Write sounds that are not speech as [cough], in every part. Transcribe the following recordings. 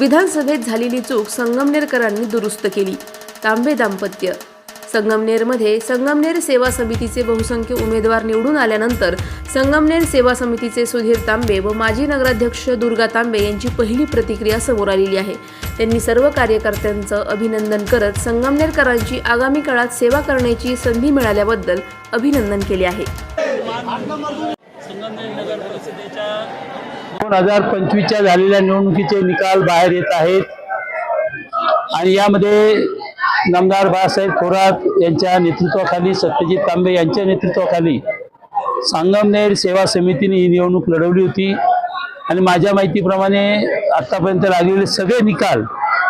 विधानसभेत झालेली चूक संगमनेरकरांनी दुरुस्त केली. तांबे दाम्पत्य. संगमनेरमध्ये संगमनेर सेवा समितीचे बहुसंख्य उमेदवार निवडून आल्यानंतर संगमनेर सेवा समितीचे सुधीर तांबे व माजी नगराध्यक्ष दुर्गा तांबे यांची पहिली प्रतिक्रिया समोर आलेली आहे. त्यांनी सर्व कार्यकर्त्यांचं अभिनंदन करत संगमनेरकरांची आगामी काळात सेवा करण्याची संधी मिळाल्याबद्दल अभिनंदन केले आहे. दोन हजार पंचवीसच्या झालेल्या निवडणुकीचे निकाल बाहेर येत आहेत. आणि यामध्ये नामदार बाळासाहेब थोरात यांच्या नेतृत्वाखाली सत्यजित तांबे यांच्या नेतृत्वाखाली संगमनेर सेवा समितीने ही निवडणूक लढवली होती. आणि माझ्या माहितीप्रमाणे आत्तापर्यंत लागलेले सगळे निकाल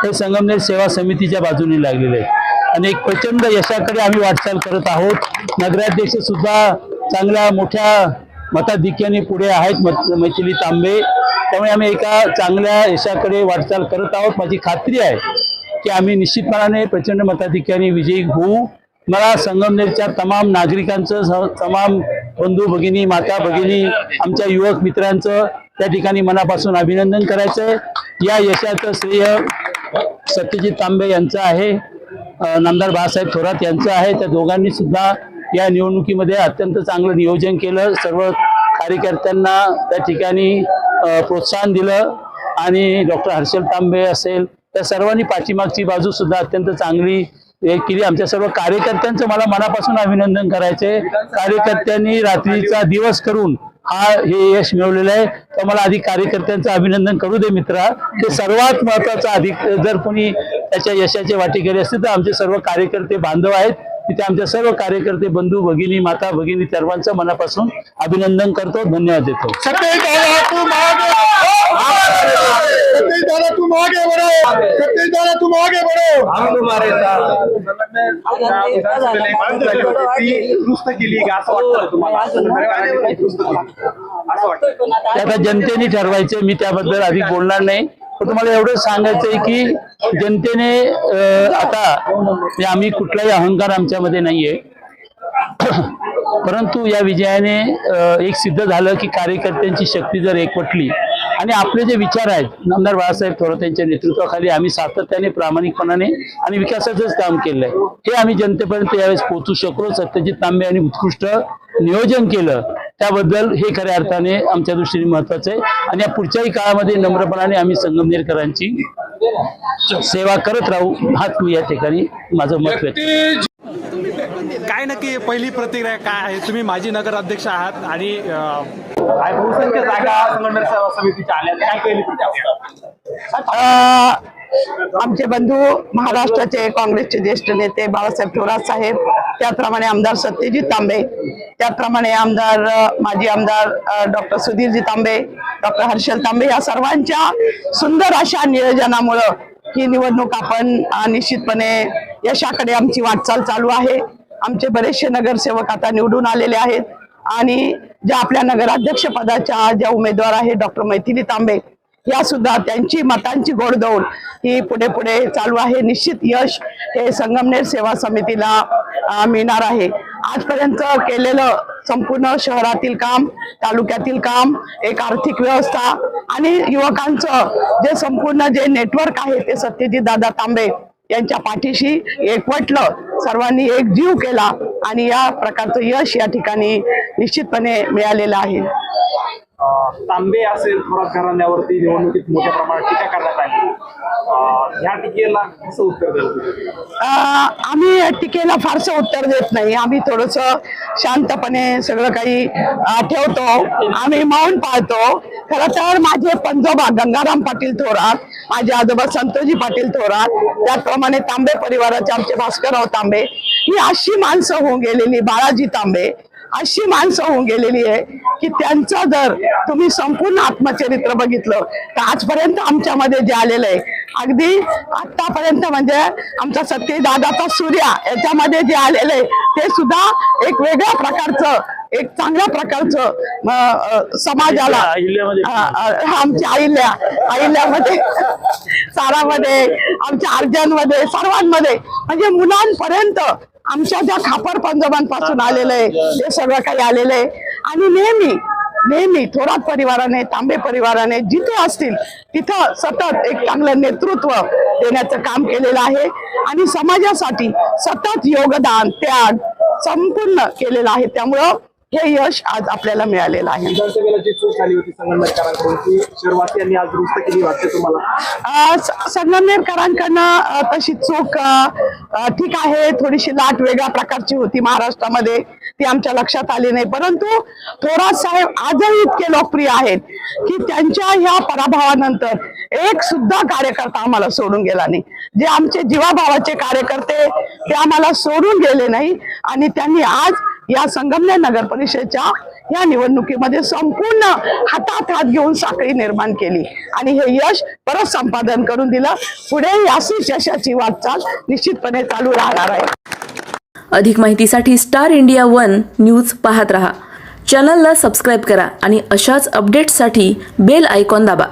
हे संगमनेर सेवा समितीच्या बाजूने लागलेले आहेत. आणि एक प्रचंड यशाकडे आम्ही वाटचाल करत आहोत. नगराध्यक्ष सुद्धा चांगल्या मोठ्या मताधिक्याने पुढे आहेत मत- मैथिली तांबे. त्यामुळे आम्ही एका चांगल्या यशाकडे वाटचाल करत आहोत. माझी खात्री आहे की आम्ही निश्चितपणाने प्रचंड मताधिक्याने विजयी होऊ. मला संगमनेरच्या तमाम नागरिकांचं स- तमाम बंधू भगिनी माता भगिनी आमच्या युवक मित्रांचं त्या ठिकाणी मनापासून अभिनंदन करायचं आहे. या यशाचं श्रेय सत्यजित तांबे यांचं आहे. नामदार बाळासाहेब थोरात यांचं आहे. त्या दोघांनी सुद्धा या निवडणुकीमध्ये अत्यंत चांगलं नियोजन केलं. सर्व कार्यकर्त्यांना त्या ठिकाणी प्रोत्साहन दिलं आणि डॉक्टर हर्षल तांबे असेल त्या सर्वांनी पाठीमागची बाजू सुद्धा अत्यंत चांगली हे केली. आमच्या सर्व कार्यकर्त्यांचं मला मनापासून अभिनंदन करायचे. कार्यकर्त्यांनी रात्रीचा दिवस करून हा हे यश मिळवलेलं आहे. तर मला आधी कार्यकर्त्यांचं अभिनंदन करू दे मित्रा. ते सर्वात महत्वाचं अधिक जर कोणी त्याच्या यशाचे वाटेकरी असतील तर आमचे सर्व कार्यकर्ते बांधव आहेत. तिथे आमच्या सर्व कार्यकर्ते बंधू भगिनी माता भगिनी सर्वांचं मनापासून अभिनंदन करतो धन्यवाद देतो. आता जनतेने ठरवायचं मी त्याबद्दल अधिक बोलणार नाही. तुम्हाला एवढं सांगायचंय की जनतेने आता आम्ही कुठलाही अहंकार आमच्यामध्ये नाहीये. [coughs] परंतु या विजयाने एक सिद्ध झालं की कार्यकर्त्यांची शक्ती जर एकवटली आणि आपले जे विचार आहेत नामदार बाळासाहेब थोरात यांच्या नेतृत्वाखाली आम्ही सातत्याने प्रामाणिकपणाने आणि विकासाचंच काम केलंय. हे आम्ही जनतेपर्यंत यावेळेस पोहोचू शकलो. सत्यजित तांबे यांनी उत्कृष्ट नियोजन केलं. त्याबद्दल हे खऱ्या अर्थाने आमच्या दृष्टीने महत्वाचं आहे. आणि या पुढच्याही काळामध्ये नम्रपणाने आम्ही संगमनेरकरांची सेवा करत राहू हाच मी या ठिकाणी माझं मत व्यक्त काय नक्की पहिली प्रतिक्रिया काय आहे? तुम्ही माजी नगर अध्यक्ष आहात आणि अं, काय बहुसंख्य जागा संघटना सेवा समितीच्या आल्या काय पहिली प्रतिक्रिया? अ, आमचे बंधू महाराष्ट्राचे काँग्रेसचे ज्येष्ठ नेते बाळासाहेब थोरात साहेब त्याचप्रमाणे आमदार सत्यजित तांबे त्याचप्रमाणे आमदार माजी आमदार डॉक्टर सुधीरजी तांबे डॉक्टर हर्षल तांबे या सर्वांच्या सुंदर अशा नियोजनामुळं ही निवडणूक आपण निश्चितपणे यशाकडे आमची वाटचाल चालू आहे. आमचे बरेचसे नगरसेवक आता निवडून आलेले आहेत. आणि ज्या आपल्या नगराध्यक्ष पदाच्या ज्या उमेदवार आहेत डॉक्टर मैथिली तांबे या सुद्धा त्यांची मतांची गोडदौड ही पुढे पुढे चालू आहे. निश्चित यश हे संगमनेर सेवा समितीला मिळणार आहे. आजपर्यंत केलेलं संपूर्ण शहरातील काम तालुक्यातील काम एक आर्थिक व्यवस्था आणि युवकांचं जे संपूर्ण जे नेटवर्क आहे ते सत्यजित दादा तांबे यांच्या पाठीशी एकवटलं सर्वांनी एक जीव केला आणि या प्रकारचं यश या ठिकाणी निश्चितपणे मिळालेलं आहे. तांबे असेल थोरात घराण्यावरती निवडणुकीत मोठ्या प्रमाणात टीका करण्यात आली. ह्या टीकेला कसं उत्तर द्याल आम्ही टीकेला फारसं उत्तर देत नाही. आम्ही थोडस शांतपणे सगळं काही ठेवतो. आम्ही मौन पाळतो. खर तर माझे पंजोबा गंगाराम पाटील थोरात माझे आजोबा संतोजी पाटील थोरात त्याचप्रमाणे तांबे परिवाराचे आमचे भास्करराव तांबे ही अशी माणसं होऊन गेलेली बाळाजी तांबे अशी माणसं होऊन गेलेली आहे की त्यांचं जर तुम्ही संपूर्ण आत्मचरित्र बघितलं. तर आजपर्यंत आमच्यामध्ये जे आलेलं आहे अगदी आतापर्यंत म्हणजे आमचा सत्य दादाचा सूर्या याच्यामध्ये जे आलेलं आहे ते सुद्धा एक वेगळ्या प्रकारचं एक चांगल्या प्रकारचं समाजाला आमच्या आईल्या आईल्यामध्ये सारामध्ये आमच्या अर्जनमध्ये सर्वांमध्ये म्हणजे मुलांपर्यंत आमच्या ज्या खापर पंजोबांपासून आलेलं आहे ते सगळं काही आलेलं आहे. आणि नेहमी नेहमी थोरात परिवाराने तांबे परिवाराने जिथे असतील तिथं सतत एक चांगलं नेतृत्व देण्याचं काम केलेलं आहे. आणि समाजासाठी सतत योगदान त्याग संपूर्ण केलेलं आहे. त्यामुळं हे यश आज आपल्याला मिळालेलं आहे. विधानसभेला जी चूक झाली होती संगमनेरकरांकडून ती शहरवासियांनी आज दुरुस्त केली वाटते तुम्हाला? अ, स- संगमनेरकरांकडनं अ, तशी चूक ठीक आहे थोडीशी लाट वेगळ्या प्रकारची होती महाराष्ट्रामध्ये ती आमच्या लक्षात आली नाही. परंतु थोरात साहेब आजही इतके लोकप्रिय आहेत की त्यांच्या ह्या पराभवानंतर एक सुद्धा कार्यकर्ता आम्हाला सोडून गेला नाही. जे आमचे जीवाभावाचे कार्यकर्ते ते आम्हाला सोडून गेले नाही आणि त्यांनी आज या संगमनेर नगर परिषदेच्या या निवडणुकीमध्ये संपूर्ण हातात हात घेऊन साखळी निर्माण केली. आणि हे यश परत संपादन करून दिलं. पुढे अशीच यशाची वाटचाल निश्चितपणे चालू राहणार आहे. अधिक माहितीसाठी स्टार इंडिया वन न्यूज पाहत रहा. चॅनलला सबस्क्राईब करा आणि अशाच अपडेट्ससाठी बेल आयकॉन दाबा.